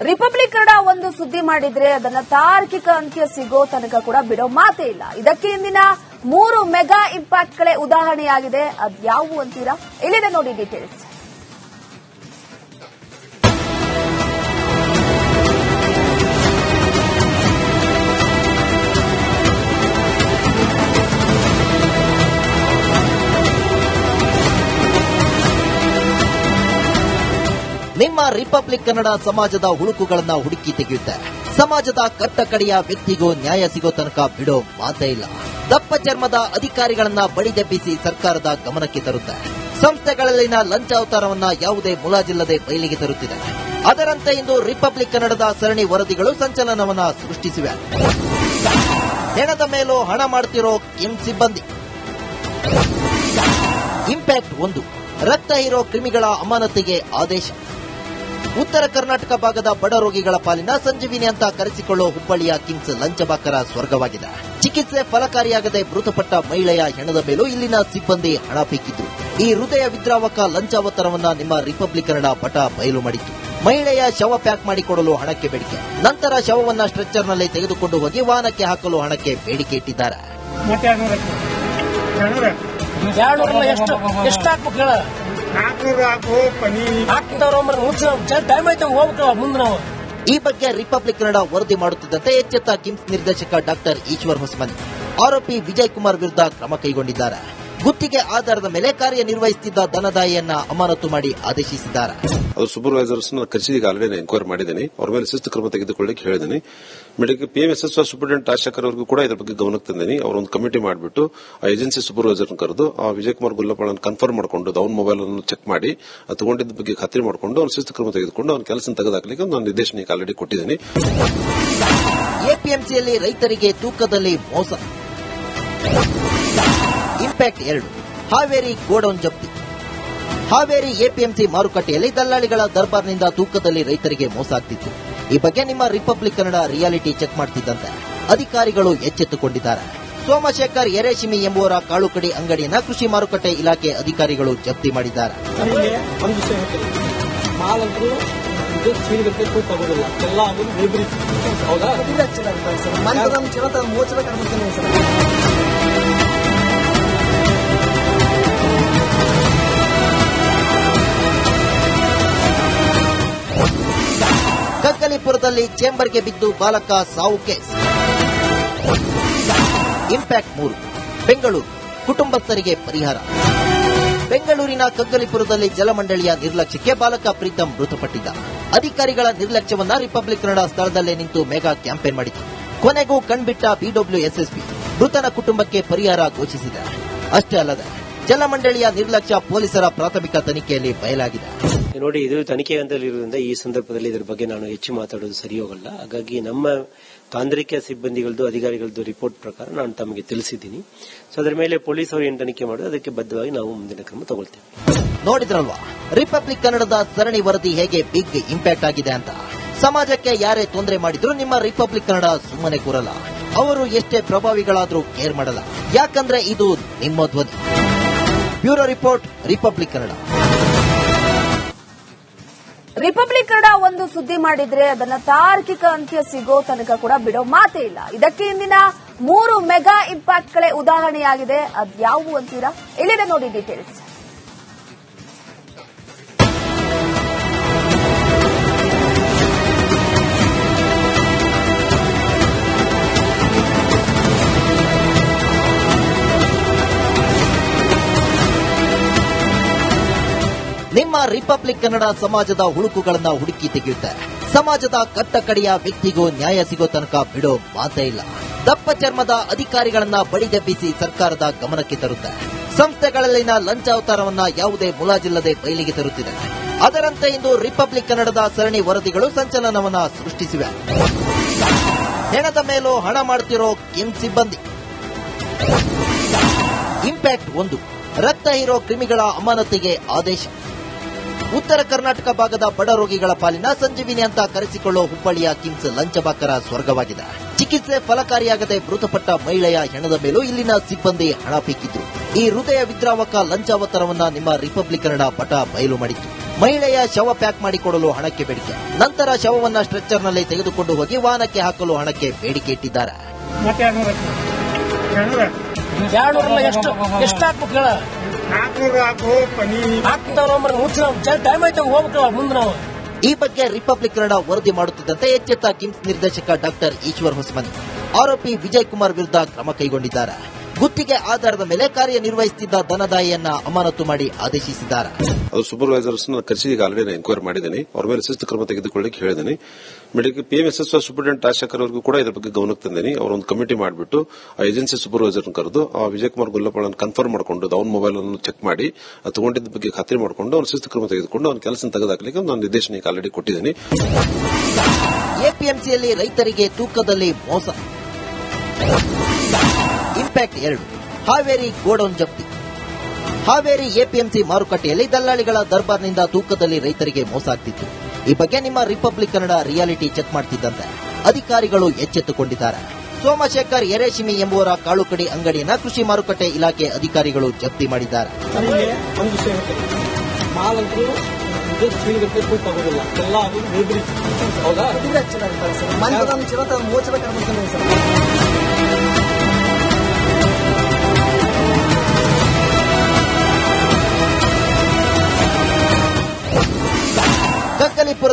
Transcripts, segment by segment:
Republic Kannada ಒಂದು ಸುದ್ದಿ ಮಾಡಿದ್ರೆ ಅದನ್ನ ತಾರ್ಕಿಕ ಅಂತ್ಯ ಸಿಗೋ ತನಕ ಕೂಡ ಬಿಡೋ ಮಾತೇ ಇಲ್ಲ. ಇದಕ್ಕೆ ಇಂದಿನ ಮೂರು ಮೆಗಾ ಇಂಪ್ಯಾಕ್ಟ್ಗಳೇ ಉದಾಹರಣೆಯಾಗಿದೆ. ಅದ್ಯಾವು ಅಂತೀರಾ? ಇಲ್ಲಿದೆ ನೋಡಿ ಡೀಟೇಲ್ಸ್ ನಿಮ್ಮ ರಿಪಬ್ಲಿಕ್ ಕನ್ನಡ ಸಮಾಜದ ಹುಳುಕುಗಳನ್ನ ಹುಡುಕಿ ತೆಗೆಯುತ್ತೆ. ಸಮಾಜದ ಕಟ್ಟಕಡೆಯ ವ್ಯಕ್ತಿಗೂ ನ್ಯಾಯ ಸಿಗೋ ತನಕ ಬಿಡೋ ಮಾತೇ ಇಲ್ಲ. ದಪ್ಪ ಚರ್ಮದ ಅಧಿಕಾರಿಗಳನ್ನ ಬಡಿದೆಬ್ಬಿಸಿ ಸರ್ಕಾರದ ಗಮನಕ್ಕೆ ತರುತ್ತೆ. ಸಂಸ್ಥೆಗಳಲ್ಲಿನ ಲಂಚಾವತಾರವನ್ನ ಯಾವುದೇ ಮುಲಾಜಿಲ್ಲದೆ ಬಯಲಿಗೆ ತರುತ್ತಿದೆ. ಅದರಂತೆ ಇಂದು ರಿಪಬ್ಲಿಕ್ ಕನ್ನಡದ ಸರಣಿ ವರದಿಗಳು ಸಂಚಲನವನ್ನ ಸೃಷ್ಟಿಸಿವೆ. ಹೆಣದ ಮೇಲೂ ಹಣ ಮಾಡ್ತಿರೋ ಕಿಮ್ ಸಿಬ್ಬಂದಿ. ಇಂಪ್ಯಾಕ್ಟ್ ಒಂದು. ರಕ್ತ ಹೀರೋ ಕ್ರಿಮಿಗಳ ಅಮಾನತಿಗೆ ಆದೇಶ. ಉತ್ತರ ಕರ್ನಾಟಕ ಭಾಗದ ಬಡ ರೋಗಿಗಳ ಪಾಲಿನ ಸಂಜೀವಿನಿ ಅಂತ ಕರೆಸಿಕೊಳ್ಳೋ ಹುಬ್ಬಳ್ಳಿಯ ಕಿಂಗ್ಸ್ ಲಂಚಬಾಕರ ಸ್ವರ್ಗವಾಗಿದೆ. ಚಿಕಿತ್ಸೆ ಫಲಕಾರಿಯಾಗದೆ ಮೃತಪಟ್ಟ ಮಹಿಳೆಯ ಹೆಣದ ಮೇಲೂ ಇಲ್ಲಿನ ಸಿಬ್ಬಂದಿ ಹಣ ಪೀಕಿದ್ರು. ಈ ಹೃದಯ ವಿದ್ರಾವಕ ಲಂಚಾವತಾರವನ್ನ ನಿಮ್ಮ ರಿಪಬ್ಲಿಕ್ ಕನ್ನಡ ಪಟ ಬಯಲು ಮಾಡಿತ್ತು. ಮಹಿಳೆಯ ಶವ ಪ್ಯಾಕ್ ಮಾಡಿಕೊಡಲು ಹಣಕ್ಕೆ ಬೇಡಿಕೆ. ನಂತರ ಶವವನ್ನ ಸ್ಟ್ರೆಚರ್ನಲ್ಲಿ ತೆಗೆದುಕೊಂಡು ಹೋಗಿ ವಾಹನಕ್ಕೆ ಹಾಕಲು ಹಣಕ್ಕೆ ಬೇಡಿಕೆ ಇಟ್ಟಿದ್ದಾರೆ. ಈ ಬಗ್ಗೆ ರಿಪಬ್ಲಿಕ್ ಕನ್ನಡ ವರದಿ ಮಾಡುತ್ತಿದ್ದಂತೆ ಎಚ್ಚೆತ್ತ ಕಿಮ್ಸ್ ನಿರ್ದೇಶಕ ಡಾಕ್ಟರ್ ಈಶ್ವರ್ ಹೊಸಮನಿ. ಆರೋಪಿ ವಿಜಯ್ ಕುಮಾರ್ ವಿರುದ್ಧ ಕ್ರಮ ಕೈಗೊಂಡಿದ್ದಾರೆ. ಗುತ್ತಿಗೆ ಆಧಾರದ ಮೇಲೆ ಕಾರ್ಯನಿರ್ವಹಿಸುತ್ತಿದ್ದ ಧನದಾಯಿಯನ್ನ ಅಮಾನತು ಮಾಡಿ ಆದೇಶಿಸಿದ್ದಾರೆ. ಅವರು ಸೂಪರ್ವೈಸರ್ಸ್ ಕರೆಸಿ ಈಗ ಆಲ್ರೆಡಿ ಎಂಕ್ವೈರಿ ಮಾಡಿದ್ದೀನಿ. ಅವರ ಮೇಲೆ ಶಿಸ್ತು ಕ್ರಮ ತೆಗೆದುಕೊಳ್ಳಿಕ್ಕೆ ಹೇಳಿದ್ದೀನಿ. Medical P M S S ಅವರಿಗೂ ಕೂಡ ಇದರ ಬಗ್ಗೆ ಗಮನಕ್ಕೆ ತಂದಿನಿ ಅವರೊಂದು ಕಮಿಟಿ ಮಾಡಿಬಿಟ್ಟು ಆ ಏಜೆನ್ಸಿ ಸೂಪರ್ವೈಸರ್ ಕರೆದು ಆ ವಿಜಯ್ ಕುಮಾರ್ ಗುಲ್ಲಪ್ಪಳನ್ನು ಕನ್ಫರ್ಮ್ ಮಾಡಿಕೊಂಡು ಅವ್ನ ಮೊಬೈಲ್ ಅನ್ನು ಚೆಕ್ ಮಾಡಿ ಅದು ತಗೊಂಡಿದ್ದ ಬಗ್ಗೆ ಖಾತ್ರಿ ಮಾಡಿಕೊಂಡು ಅವ್ನ ಶಿಸ್ತು ಕ್ರಮ ತೆಗೆದುಕೊಂಡು ಅವ್ನ ಕೆಲಸ ತೆಗೆದಾಕ್ಲಿಕ್ಕೆ ನಾನು ನಿರ್ದೇಶನ ಆಲ್ರೆಡಿ ಕೊಟ್ಟಿದ್ದೀನಿ. ಎಪಿಎಂಸಿಯಲ್ಲಿ ರೈತರಿಗೆ ತೂಕದಲ್ಲಿ ಮೋಸ. ಇಂಪ್ಯಾಕ್ಟ್ ಎರಡು. ಹಾವೇರಿ ಗೋಡೌನ್ ಜಪ್ತಿ. ಹಾವೇರಿ ಎಪಿಎಂಸಿ ಮಾರುಕಟ್ಟೆಯಲ್ಲಿ ದಲ್ಲಾಳಿಗಳ ದರ್ಬಾರ್ನಿಂದ ತೂಕದಲ್ಲಿ ರೈತರಿಗೆ ಮೋಸ ಆಗ್ತಿತ್ತು. ಈ ಬಗ್ಗೆ ನಿಮ್ಮ ರಿಪಬ್ಲಿಕ್ ಕನ್ನಡ ರಿಯಾಲಿಟಿ ಚೆಕ್ ಮಾಡ್ತಿದ್ದಂತೆ ಅಧಿಕಾರಿಗಳು ಎಚ್ಚೆತ್ತುಕೊಂಡಿದ್ದಾರೆ. ಸೋಮಶೇಖರ್ ಎರೇಶಿಮಿ ಎಂಬುವರ ಕಾಳುಕಡಿ ಅಂಗಡಿಯನ್ನ ಕೃಷಿ ಮಾರುಕಟ್ಟೆ ಇಲಾಖೆ ಅಧಿಕಾರಿಗಳು ಜಪ್ತಿ ಮಾಡಿದ್ದಾರೆ. ಒಂದು ಕಗ್ಗಲಿಪುರದಲ್ಲಿ ಚೇಂಬರ್ಗೆ ಬಿದ್ದು ಬಾಲಕ ಸಾವು ಕೇಸ್. ಇಂಪ್ಯಾಕ್ಟ್ ಮೂರು. ಬೆಂಗಳೂರು. ಕುಟುಂಬಸ್ಥರಿಗೆ ಪರಿಹಾರ. ಬೆಂಗಳೂರಿನ ಕಗ್ಗಲಿಪುರದಲ್ಲಿ ಜಲಮಂಡಳಿಯ ನಿರ್ಲಕ್ಷ್ಯಕ್ಕೆ ಬಾಲಕ ಪ್ರೀತಂ ಮೃತಪಟ್ಟಿದ್ದ. ಅಧಿಕಾರಿಗಳ ನಿರ್ಲಕ್ಷ್ಯವನ್ನ ರಿಪಬ್ಲಿಕ್ ಕನ್ನಡ ಸ್ಥಳದಲ್ಲೇ ನಿಂತು ಮೆಗಾ ಕ್ಯಾಂಪೇನ್ ಮಾಡಿತು ಕೊನೆಗೂ ಕಣ್ಬಿಟ್ಟ ಬಿಡಬ್ಲ್ಯೂ ಎಸ್ಎಸ್ಪಿ ಮೃತನ ಕುಟುಂಬಕ್ಕೆ ಪರಿಹಾರ ಘೋಷಿಸಿದೆ. ಅಷ್ಟೇ ಅಲ್ಲದೆ ಜಲಮಂಡಳಿಯ ನಿರ್ಲಕ್ಷ್ಯ ಪೊಲೀಸರ ಪ್ರಾಥಮಿಕ ತನಿಖೆಯಲ್ಲಿ ಬಯಲಾಗಿದೆ ನೋಡಿ ಇದು ತನಿಖೆ ಹಂತದಲ್ಲಿರುವುದರಿಂದ ಈ ಸಂದರ್ಭದಲ್ಲಿ ಇದರ ಬಗ್ಗೆ ನಾನು ಹೆಚ್ಚು ಮಾತಾಡೋದು ಸರಿ ಹೋಗಲ್ಲ. ಹಾಗಾಗಿ ನಮ್ಮ ತಾಂತ್ರಿಕ ಸಿಬ್ಬಂದಿಗಳದ್ದು ಅಧಿಕಾರಿಗಳದ್ದು ರಿಪೋರ್ಟ್ ಪ್ರಕಾರ ನಾನು ತಮಗೆ ತಿಳಿಸಿದ್ದೀನಿ. ಸೊ ಅದರ ಮೇಲೆ ಪೊಲೀಸ್ ಅವರು ಏನು ತನಿಖೆ ಮಾಡೋದು ಅದಕ್ಕೆ ಬದ್ಧವಾಗಿ ನಾವು ಮುಂದಿನ ಕ್ರಮ ತಗೊಳ್ತೇವೆ. ನೋಡಿದ್ರಲ್ವಾ? ರಿಪಬ್ಲಿಕ್ ಕನ್ನಡದ ಸರಣಿ ವರದಿ ಹೇಗೆ ಬಿಗ್ ಇಂಪ್ಯಾಕ್ಟ್ ಆಗಿದೆ ಅಂತ? ಸಮಾಜಕ್ಕೆ ಯಾರೇ ತೊಂದರೆ ಮಾಡಿದ್ರು ನಿಮ್ಮ ರಿಪಬ್ಲಿಕ್ ಕನ್ನಡ ಸುಮ್ಮನೆ ಕೂರಲ್ಲ. ಅವರು ಎಷ್ಟೇ ಪ್ರಭಾವಿಗಳಾದರೂ ಕೇರ್ ಮಾಡಲ್ಲ. ಯಾಕಂದ್ರೆ ಇದು ನಿಮ್ಮ ಧ್ವನಿ. Bureau report, Republic Kannada. Republic Kannada ಒಂದು ಸುದ್ದಿ ಮಾಡಿದ್ರೆ ಅದನ್ನ ತಾರ್ಕಿಕ ಅಂತ್ಯ ಸಿಗೋ ತನಕ ಕೂಡ ಬಿಡೋ ಮಾತೇ ಇಲ್ಲ. ಇದಕ್ಕೆ ಇಂದಿನ ಮೂರು ಮೆಗಾ ಇಂಪ್ಯಾಕ್ಟ್ಗಳೇ ಉದಾಹರಣೆಯಾಗಿದೆ. ಅದ್ಯಾವು ಅಂತೀರಾ? ಇಲ್ಲಿದೆ ನೋಡಿ ಡೀಟೇಲ್ಸ್ ರಿಪಬ್ಲಿಕ್ ಕನ್ನಡ ಸಮಾಜದ ಹುಳುಕುಗಳನ್ನ ಹುಡುಕಿ ತೆಗೆಯುತ್ತೆ. ಸಮಾಜದ ಕಟ್ಟಕಡೆಯ ವ್ಯಕ್ತಿಗೂ ನ್ಯಾಯ ಸಿಗೋ ತನಕ ಬಿಡೋ ಮಾತೇ ಇಲ್ಲ. ದಪ್ಪ ಚರ್ಮದ ಅಧಿಕಾರಿಗಳನ್ನ ಬಡಿದೆಬ್ಬಿಸಿ ಸರ್ಕಾರದ ಗಮನಕ್ಕೆ ತರುತ್ತೆ. ಸಂಸ್ಥೆಗಳಲ್ಲಿನ ಲಂಚಾವತಾರವನ್ನ ಯಾವುದೇ ಮುಲಾಜಿಲ್ಲದೆ ಬಯಲಿಗೆ ತರುತ್ತಿದೆ. ಅದರಂತೆ ಇಂದು ರಿಪಬ್ಲಿಕ್ ಕನ್ನಡದ ಸರಣಿ ವರದಿಗಳು ಸಂಚಲನವನ್ನ ಸೃಷ್ಟಿಸಿವೆ. ಹೆಣದ ಮೇಲೂ ಹಣ ಮಾಡ್ತಿರೋ ಕಿಮ್ ಸಿಬ್ಬಂದಿ. ಇಂಪ್ಯಾಕ್ಟ್ ಒಂದು. ರಕ್ತ ಹೀರೋ ಕ್ರಿಮಿಗಳ ಅಮಾನತಿಗೆ ಆದೇಶ. ಉತ್ತರ ಕರ್ನಾಟಕ ಭಾಗದ ಬಡ ರೋಗಿಗಳ ಪಾಲಿನ ಸಂಜೀವಿನಿ ಅಂತ ಕರೆಸಿಕೊಳ್ಳೋ ಹುಬ್ಬಳ್ಳಿಯ ಕಿಮ್ಸ್ ಲಂಚಬಾಕರ ಸ್ವರ್ಗವಾಗಿದೆ. ಚಿಕಿತ್ಸೆ ಫಲಕಾರಿಯಾಗದೆ ಮೃತಪಟ್ಟ ಮಹಿಳೆಯ ಹೆಣದ ಮೇಲೂ ಇಲ್ಲಿನ ಸಿಬ್ಬಂದಿ ಹಣ ಪೀಕಿದ್ರು. ಈ ಹೃದಯ ವಿದ್ರಾವಕ ಲಂಚಾವತರವನ್ನ ನಿಮ್ಮ ರಿಪಬ್ಲಿಕ್ ಕನ್ನಡ ಪಟ ಬಯಲು ಮಾಡಿತ್ತು. ಮಹಿಳೆಯ ಶವ ಪ್ಯಾಕ್ ಮಾಡಿಕೊಡಲು ಹಣಕ್ಕೆ ಬೇಡಿಕೆ. ನಂತರ ಶವವನ್ನ ಸ್ಟ್ರೆಚ್ಚರ್ನಲ್ಲಿ ತೆಗೆದುಕೊಂಡು ಹೋಗಿ ವಾಹನಕ್ಕೆ ಹಾಕಲು ಹಣಕ್ಕೆ ಬೇಡಿಕೆ ಇಟ್ಟಿದ್ದಾರೆ. ಮುಂದೆ ನಾವು ಈ ಬಗ್ಗೆ ರಿಪಬ್ಲಿಕ್ ಕನ್ನಡ ವರದಿ ಮಾಡುತ್ತಿದ್ದಂತೆ ಎಚ್ಚೆತ್ತ ಕಿಮ್ಸ್ ನಿರ್ದೇಶಕ ಡಾಕ್ಟರ್ ಈಶ್ವರ್ ಹೊಸಮನಿ. ಆರೋಪಿ ವಿಜಯ್ ಕುಮಾರ್ ವಿರುದ್ಧ ಕ್ರಮ ಕೈಗೊಂಡಿದ್ದಾರೆ. ಗುತ್ತಿಗೆ ಆಧಾರದ ಮೇಲೆ ಕಾರ್ಯನಿರ್ವಹಿಸುತ್ತಿದ್ದ ಧನದಾಯಿಯನ್ನ ಅಮಾನತು ಮಾಡಿ ಆದೇಶಿಸಿದ್ದಾರೆ. ಅದು ಸೂಪರ್ವೈಸರ್ಸ್ ಕರೆಸಿ ಈಗ ಆಲ್ರೆಡಿ ಎನ್ಕ್ವೈರಿ ಮಾಡಿದ್ದೀನಿ. ಅವ್ರ ಮೇಲೆ ಶಿಸ್ತು ಕ್ರಮ ತೆಗೆದುಕೊಳ್ಳಿಕ್ಕೆ ಹೇಳಿದ್ದೀನಿ. Medical P M S S Rajashekar ಕೂಡ ಇದರ ಬಗ್ಗೆ ಗಮನಕ್ಕೆ ತಂದಿನಿ ಅವರೊಂದು ಕಮಿಟಿ ಮಾಡಿಬಿಟ್ಟು ಆ ಏಜೆನ್ಸಿ ಸೂಪರ್ವೈಸರ್ ಕರೆದು ಆ ವಿಜಯ್ ಕುಮಾರ್ ಗುಲ್ಲಪ್ಪಳನ್ನು ಕನ್ಫರ್ಮ್ ಮಾಡಿಕೊಂಡು ಅವ್ನ ಮೊಬೈಲ್ ಅನ್ನು ಚೆಕ್ ಮಾಡಿ ಅದು ತಗೊಂಡಿದ್ದ ಬಗ್ಗೆ ಖಾತ್ರಿ ಮಾಡಿಕೊಂಡು ಅವ್ನ ಶಿಸ್ತು ಕ್ರಮ ತೆಗೆದುಕೊಂಡು ಅವ್ನ ಕೆಲಸ ತೆಗೆದಾಕ್ಲಿಕ್ಕೆ ನಾನು ನಿರ್ದೇಶನ ಈಗ ಆಲ್ರೆಡಿ ಕೊಟ್ಟಿದ್ದೀನಿ. ಎಪಿಎಂಸಿಯಲ್ಲಿ ರೈತರಿಗೆ ತೂಕದಲ್ಲಿ ಮೋಸ. ಇಂಪ್ಯಾಕ್ಟ್ ಎರಡು. ಹಾವೇರಿ ಗೋಡೌನ್ ಜಪ್ತಿ. ಹಾವೇರಿ ಎಪಿಎಂಸಿ ಮಾರುಕಟ್ಟೆಯಲ್ಲಿ ದಲ್ಲಾಳಿಗಳ ದರ್ಬಾರ್ನಿಂದ ತೂಕದಲ್ಲಿ ರೈತರಿಗೆ ಮೋಸ ಆಗ್ತಿತ್ತು. ಈ ಬಗ್ಗೆ ನಿಮ್ಮ ರಿಪಬ್ಲಿಕ್ ಕನ್ನಡ ರಿಯಾಲಿಟಿ ಚೆಕ್ ಮಾಡ್ತಿದ್ದಂತೆ ಅಧಿಕಾರಿಗಳು ಎಚ್ಚೆತ್ತುಕೊಂಡಿದ್ದಾರೆ. ಸೋಮಶೇಖರ್ ಎರೇಶಿಮಿ ಎಂಬುವರ ಕಾಳುಕಡಿ ಅಂಗಡಿಯನ್ನ ಕೃಷಿ ಮಾರುಕಟ್ಟೆ ಇಲಾಖೆ ಅಧಿಕಾರಿಗಳು ಜಪ್ತಿ ಮಾಡಿದ್ದಾರೆ. ನಮಗೆ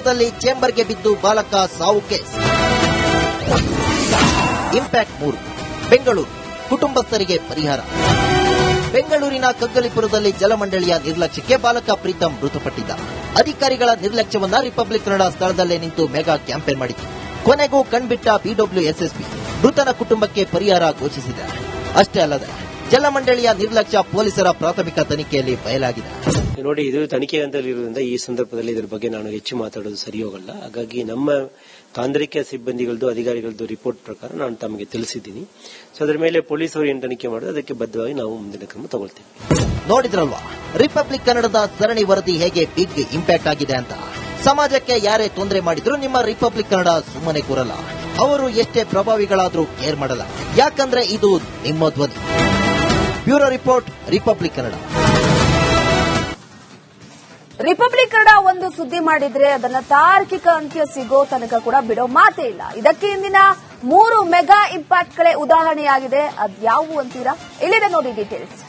ಹೌದಾ ಚೇಂಬರ್ಗೆ ಬಿದ್ದು ಬಾಲಕ ಸಾವು ಕೇಸ್. ಇಂಪ್ಯಾಕ್ಟ್ ಮೂರು. ಬೆಂಗಳೂರು. ಕುಟುಂಬಸ್ಥರಿಗೆ ಪರಿಹಾರ. ಬೆಂಗಳೂರಿನ ಕಗ್ಗಲಿಪುರದಲ್ಲಿ ಜಲಮಂಡಳಿಯ ನಿರ್ಲಕ್ಷ್ಯಕ್ಕೆ ಬಾಲಕ ಪ್ರೀತಂ ಮೃತಪಟ್ಟಿದ್ದ. ಅಧಿಕಾರಿಗಳ ನಿರ್ಲಕ್ಷ್ಯವನ್ನ ರಿಪಬ್ಲಿಕ್ ಕನ್ನಡ ಸ್ಥಳದಲ್ಲೇ ನಿಂತು ಮೆಗಾ ಕ್ಯಾಂಪೇನ್ ಮಾಡಿತು ಕೊನೆಗೂ ಕಣ್ಬಿಟ್ಟ ಬಿಡಬ್ಲ್ಯೂ ಎಸ್ಎಸ್ಪಿ ಮೃತನ ಕುಟುಂಬಕ್ಕೆ ಪರಿಹಾರ ಘೋಷಿಸಿದೆ. ಅಷ್ಟೇ ಅಲ್ಲದೆ ಜಲಮಂಡಳಿಯ ನಿರ್ಲಕ್ಷ್ಯ ಪೊಲೀಸರ ಪ್ರಾಥಮಿಕ ತನಿಖೆಯಲ್ಲಿ ಬಯಲಾಗಿದೆ. ನೋಡಿ ಇದು ತನಿಖೆ ಹಂತದಲ್ಲಿರುವುದರಿಂದ ಈ ಸಂದರ್ಭದಲ್ಲಿ ಇದರ ಬಗ್ಗೆ ನಾನು ಹೆಚ್ಚು ಮಾತಾಡೋದು ಸರಿ ಹೋಗಲ್ಲ. ಹಾಗಾಗಿ ನಮ್ಮ ತಾಂತ್ರಿಕ ಸಿಬ್ಬಂದಿಗಳದ್ದು ಅಧಿಕಾರಿಗಳದ್ದು ರಿಪೋರ್ಟ್ ಪ್ರಕಾರ ನಾನು ತಮಗೆ ತಿಳಿಸಿದ್ದೀನಿ. ಸೊ ಅದರ ಮೇಲೆ ಪೊಲೀಸರು ಏನು ತನಿಖೆ ಮಾಡೋದು ಅದಕ್ಕೆ ಬದ್ಧವಾಗಿ ನಾವು ಮುಂದಿನ ಕ್ರಮ ತಗೊಳ್ತೇವೆ. ನೋಡಿದ್ರಲ್ವಾ? ರಿಪಬ್ಲಿಕ್ ಕನ್ನಡದ ಸರಣಿ ವರದಿ ಹೇಗೆ ಬಿಗ್ ಇಂಪ್ಯಾಕ್ಟ್ ಆಗಿದೆ ಅಂತ? ಸಮಾಜಕ್ಕೆ ಯಾರೇ ತೊಂದರೆ ಮಾಡಿದ್ರು ನಿಮ್ಮ ರಿಪಬ್ಲಿಕ್ ಕನ್ನಡ ಸುಮ್ಮನೆ ಕೂರಲ್ಲ. ಅವರು ಎಷ್ಟೇ ಪ್ರಭಾವಿಗಳಾದರೂ ಕೇರ್ ಮಾಡಲ್ಲ. ಯಾಕಂದ್ರೆ ಇದು ನಿಮ್ಮ ಧ್ವನಿ. Bureau report, Republic Kannada. Republic Kannada ಒಂದು ಸುದ್ದಿ ಮಾಡಿದ್ರೆ ಅದನ್ನ ತಾರ್ಕಿಕ ಅಂತ್ಯ ಸಿಗೋ ತನಕ ಕೂಡ ಬಿಡೋ ಮಾತೇ ಇಲ್ಲ. ಇದಕ್ಕೆ ಇಂದಿನ ಮೂರು ಮೆಗಾ ಇಂಪ್ಯಾಕ್ಟ್ಗಳೇ ಉದಾಹರಣೆಯಾಗಿದೆ. ಅದ್ಯಾವು ಅಂತೀರಾ? ಇಲ್ಲಿದೆ ನೋಡಿ ಡೀಟೇಲ್ಸ್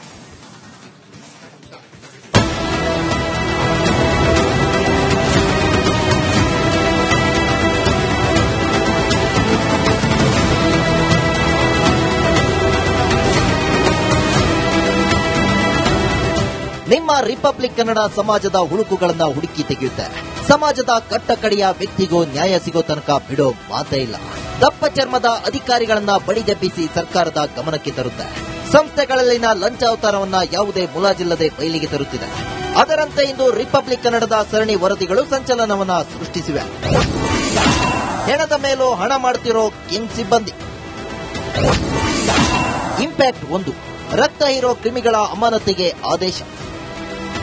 ರಿಪಬ್ಲಿಕ್ ಕನ್ನಡ ಸಮಾಜದ ಹುಳುಕುಗಳನ್ನ ಹುಡುಕಿ ತೆಗೆಯುತ್ತೆ. ಸಮಾಜದ ಕಟ್ಟಕಡೆಯ ವ್ಯಕ್ತಿಗೂ ನ್ಯಾಯ ಸಿಗೋ ತನಕ ಬಿಡೋ ಮಾತೇ ಇಲ್ಲ. ದಪ್ಪ ಚರ್ಮದ ಅಧಿಕಾರಿಗಳನ್ನ ಬಡಿದೆಬ್ಬಿಸಿ ಸರ್ಕಾರದ ಗಮನಕ್ಕೆ ತರುತ್ತೆ. ಸಂಸ್ಥೆಗಳಲ್ಲಿನ ಲಂಚ ಅವತಾರವನ್ನ ಯಾವುದೇ ಮುಲಾಜಿಲ್ಲದೆ ಬಯಲಿಗೆ ತರುತ್ತಿದೆ. ಅದರಂತೆ ಇಂದು ರಿಪಬ್ಲಿಕ್ ಕನ್ನಡದ ಸರಣಿ ವರದಿಗಳು ಸಂಚಲನವನ್ನ ಸೃಷ್ಟಿಸಿವೆ. ಹೆಣದ ಮೇಲೂ ಹಣ ಮಾಡ್ತಿರೋ ಕಿಂಗ್ ಸಿಬ್ಬಂದಿ. ಇಂಪ್ಯಾಕ್ಟ್ ಒಂದು. ರಕ್ತ ಹೀರೋ ಕ್ರಿಮಿಗಳ ಅಮಾನತಿಗೆ ಆದೇಶ.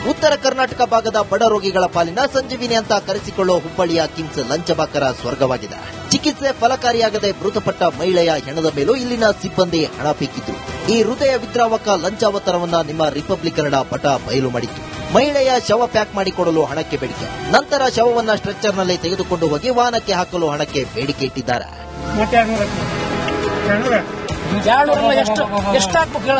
ಉತ್ತರ ಕರ್ನಾಟಕ ಭಾಗದ ಬಡ ರೋಗಿಗಳ ಪಾಲಿನ ಸಂಜೀವಿನಿ ಅಂತ ಕರೆಸಿಕೊಳ್ಳೋ ಹುಬ್ಬಳ್ಳಿಯ ಕಿಮ್ಸ್ ಲಂಚಬಾಕರ ಸ್ವರ್ಗವಾಗಿದೆ. ಚಿಕಿತ್ಸೆ ಫಲಕಾರಿಯಾಗದೆ ಮೃತಪಟ್ಟ ಮಹಿಳೆಯ ಹೆಣದ ಮೇಲೂ ಇಲ್ಲಿನ ಸಿಬ್ಬಂದಿ ಹಣ ಬಿಕ್ಕಿತು ಈ ಹೃದಯ ವಿದ್ರಾವಕ ಲಂಚಾವತಾರವನ್ನ ನಿಮ್ಮ ರಿಪಬ್ಲಿಕ್ ಕನ್ನಡ ಪಟ ಬಯಲು ಮಾಡಿತ್ತು. ಮಹಿಳೆಯ ಶವ ಪ್ಯಾಕ್ ಮಾಡಿಕೊಡಲು ಹಣಕ್ಕೆ ಬೇಡಿಕೆ. ನಂತರ ಶವವನ್ನ ಸ್ಟ್ರೆಚ್ಚರ್ನಲ್ಲಿ ತೆಗೆದುಕೊಂಡು ಹೋಗಿ ವಾಹನಕ್ಕೆ ಹಾಕಲು ಹಣಕ್ಕೆ ಬೇಡಿಕೆ ಇಟ್ಟಿದ್ದಾರೆ. ಎರಡ್ನೂರ ಎಷ್ಟು ಎಷ್ಟು ಹಾಕ್ಬೇಕು ಹೇಳ.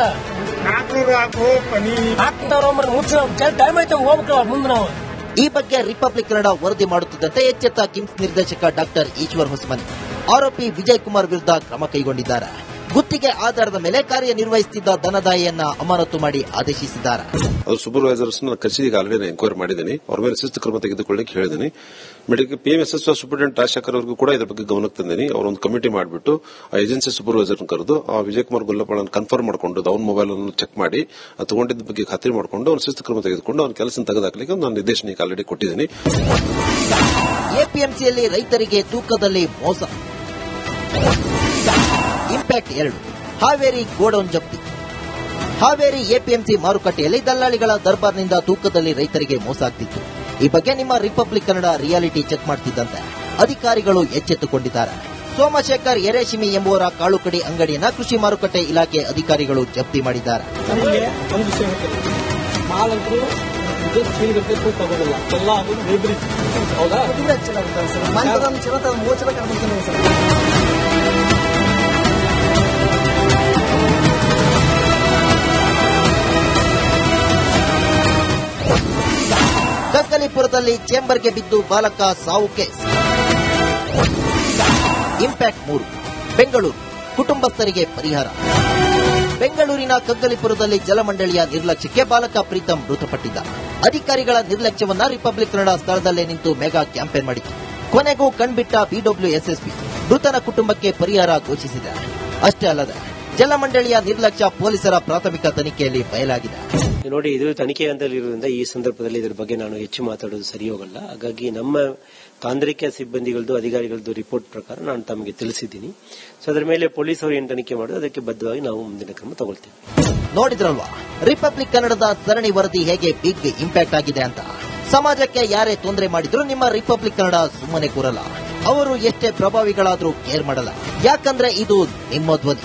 ಈ ಬಗ್ಗೆ ರಿಪಬ್ಲಿಕ್ ಕನ್ನಡ ವರದಿ ಮಾಡುತ್ತಿದ್ದಂತೆ ಎಚ್ಚೆತ್ತ ಕಿಮ್ಸ್ ನಿರ್ದೇಶಕ ಡಾಕ್ಟರ್ ಈಶ್ವರ್ ಹೊಸಮನಿ. ಆರೋಪಿ ವಿಜಯ್ ಕುಮಾರ್ ವಿರುದ್ಧ ಕ್ರಮ ಕೈಗೊಂಡಿದ್ದಾರೆ. ಗುತ್ತಿಗೆ ಆಧಾರದ ಮೇಲೆ ಕಾರ್ಯನಿರ್ವಹಿಸುತ್ತಿದ್ದ ಧನದಾಯಿಯನ್ನ ಅಮಾನತು ಮಾಡಿ ಆದೇಶಿಸಿದ್ದಾರೆ. ಸೂಪರ್ವೈಸರ್ಸ್ ಕಚೇರಿಗೆ ಆಲ್ರೆಡಿ ಎನ್ಕ್ವೈರಿ ಮಾಡಿದ್ದೀನಿ. ಅವ್ರ ಮೇಲೆ ಶಿಸ್ತು ಕ್ರಮ ತೆಗೆದುಕೊಳ್ಳಿಕ್ಕೆ ಹೇಳಿದ್ದೀನಿ. Medical P M S S superintendent Rajashekar ಅವರಿಗೂ ಕೂಡ ಇದರ ಬಗ್ಗೆ ಗಮನಕ್ಕೆ ತಂದಿನಿ ಅವರೊಂದು ಕಮಿಟಿ ಮಾಡಿಬಿಟ್ಟು ಆ ಏಜೆನ್ಸಿ ಸೂಪರ್ವೈಸರ್ ಕರೆದು ಆ ವಿಜಯ್ ಕುಮಾರ್ ಗುಲ್ಲಪ್ಪಳನ್ನು ಕನ್ಫರ್ಮ್ ಮಾಡಿಕೊಂಡು ಅವ್ನ ಮೊಬೈಲ್ ಅನ್ನು ಚೆಕ್ ಮಾಡಿ ತಗೊಂಡಿದ್ದ ಬಗ್ಗೆ ಖಾತ್ರಿ ಮಾಡಿಕೊಂಡು ಅವ್ನ ಶಿಸ್ತು ಕ್ರಮ ತೆಗೆದುಕೊಂಡು ಅವ್ನ ಕೆಲಸ ತೆಗೆದಾಕಲಿಕ್ಕೆ ನಾನು ನಿರ್ದೇಶನ ಈಗ ಆಲ್ರೆಡಿ ಕೊಟ್ಟಿದ್ದೀನಿ ಎಪಿಎಂಸಿಯಲ್ಲಿ ರೈತರಿಗೆ ತೂಕದಲ್ಲಿ ಮೋಸ. ಇಂಪ್ಯಾಕ್ಟ್ ಎರಡು. ಹಾವೇರಿ ಗೋಡೌನ್ ಜಪ್ತಿ. ಹಾವೇರಿ ಎಪಿಎಂಸಿ ಮಾರುಕಟ್ಟೆಯಲ್ಲಿ ದಲ್ಲಾಳಿಗಳ ದರ್ಬಾರ್ನಿಂದ ತೂಕದಲ್ಲಿ ರೈತರಿಗೆ ಮೋಸ ಆಗ್ತಿತ್ತು. ಈ ಬಗ್ಗೆ ನಿಮ್ಮ ರಿಪಬ್ಲಿಕ್ ಕನ್ನಡ ರಿಯಾಲಿಟಿ ಚೆಕ್ ಮಾಡ್ತಿದ್ದಂತೆ ಅಧಿಕಾರಿಗಳು ಎಚ್ಚೆತ್ತುಕೊಂಡಿದ್ದಾರೆ. ಸೋಮಶೇಖರ್ ಎರೇಶಿಮಿ ಎಂಬುವರ ಕಾಳುಕಡಿ ಅಂಗಡಿಯನ್ನ ಕೃಷಿ ಮಾರುಕಟ್ಟೆ ಇಲಾಖೆ ಅಧಿಕಾರಿಗಳು ಜಪ್ತಿ ಮಾಡಿದ್ದಾರೆ. ನಮಗೆ ಕಗ್ಗಲಿಪುರದಲ್ಲಿ ಚೇಂಬರ್ಗೆ ಬಿದ್ದು ಬಾಲಕ ಸಾವು ಕೇಸ್. ಇಂಪ್ಯಾಕ್ಟ್ ಮೂರು. ಬೆಂಗಳೂರು. ಕುಟುಂಬಸ್ಥರಿಗೆ ಪರಿಹಾರ. ಬೆಂಗಳೂರಿನ ಕಗ್ಗಲಿಪುರದಲ್ಲಿ ಜಲಮಂಡಳಿಯ ನಿರ್ಲಕ್ಷ್ಯಕ್ಕೆ ಬಾಲಕ ಪ್ರೀತಂ ಮೃತಪಟ್ಟಿದ್ದ. ಅಧಿಕಾರಿಗಳ ನಿರ್ಲಕ್ಷ್ಯವನ್ನ ರಿಪಬ್ಲಿಕ್ ಕನ್ನಡ ಸ್ಥಳದಲ್ಲೇ ನಿಂತು ಮೆಗಾ ಕ್ಯಾಂಪೇನ್ ಮಾಡಿತು ಕೊನೆಗೂ ಕಣ್ಬಿಟ್ಟ ಬಿಡಬ್ಲ್ಯೂ ಎಸ್ಎಸ್ಪಿ ಮೃತನ ಕುಟುಂಬಕ್ಕೆ ಪರಿಹಾರ ಘೋಷಿಸಿದೆ. ಅಷ್ಟೇ ಅಲ್ಲದೆ ಜಲಮಂಡಳಿಯ ನಿರ್ಲಕ್ಷ್ಯ ಪೊಲೀಸರ ಪ್ರಾಥಮಿಕ ತನಿಖೆಯಲ್ಲಿ ಬಯಲಾಗಿದೆ ನೋಡಿ ಇದು ತನಿಖೆ ಹಂತದಲ್ಲಿರುವುದರಿಂದ ಈ ಸಂದರ್ಭದಲ್ಲಿ ಇದರ ಬಗ್ಗೆ ನಾನು ಹೆಚ್ಚು ಮಾತಾಡೋದು ಸರಿ ಹೋಗಲ್ಲ ಹಾಗಾಗಿ ನಮ್ಮ ತಾಂತ್ರಿಕ ಸಿಬ್ಬಂದಿಗಳದ್ದು ಅಧಿಕಾರಿಗಳದ್ದು ರಿಪೋರ್ಟ್ ಪ್ರಕಾರ ನಾನು ತಮಗೆ ತಿಳಿಸಿದ್ದೀನಿ. ಸೊ ಅದರ ಮೇಲೆ ಪೊಲೀಸರು ಅವರು ಏನು ತನಿಖೆ ಮಾಡೋದು ಅದಕ್ಕೆ ಬದ್ಧವಾಗಿ ನಾವು ಮುಂದಿನ ಕ್ರಮ ತಗೊಳ್ತೇವೆ. ನೋಡಿದ್ರಲ್ವಾ? ರಿಪಬ್ಲಿಕ್ ಕನ್ನಡದ ಸರಣಿ ವರದಿ ಹೇಗೆ ಬಿಗ್ ಇಂಪ್ಯಾಕ್ಟ್ ಆಗಿದೆ ಅಂತ? ಸಮಾಜಕ್ಕೆ ಯಾರೇ ತೊಂದರೆ ಮಾಡಿದ್ರು ನಿಮ್ಮ ರಿಪಬ್ಲಿಕ್ ಕನ್ನಡ ಸುಮ್ಮನೆ ಕೂರಲ್ಲ. ಅವರು ಎಷ್ಟೇ ಪ್ರಭಾವಿಗಳಾದರೂ ಕೇರ್ ಮಾಡಲ್ಲ. ಯಾಕಂದ್ರೆ ಇದು ನಿಮ್ಮ ಧ್ವನಿ.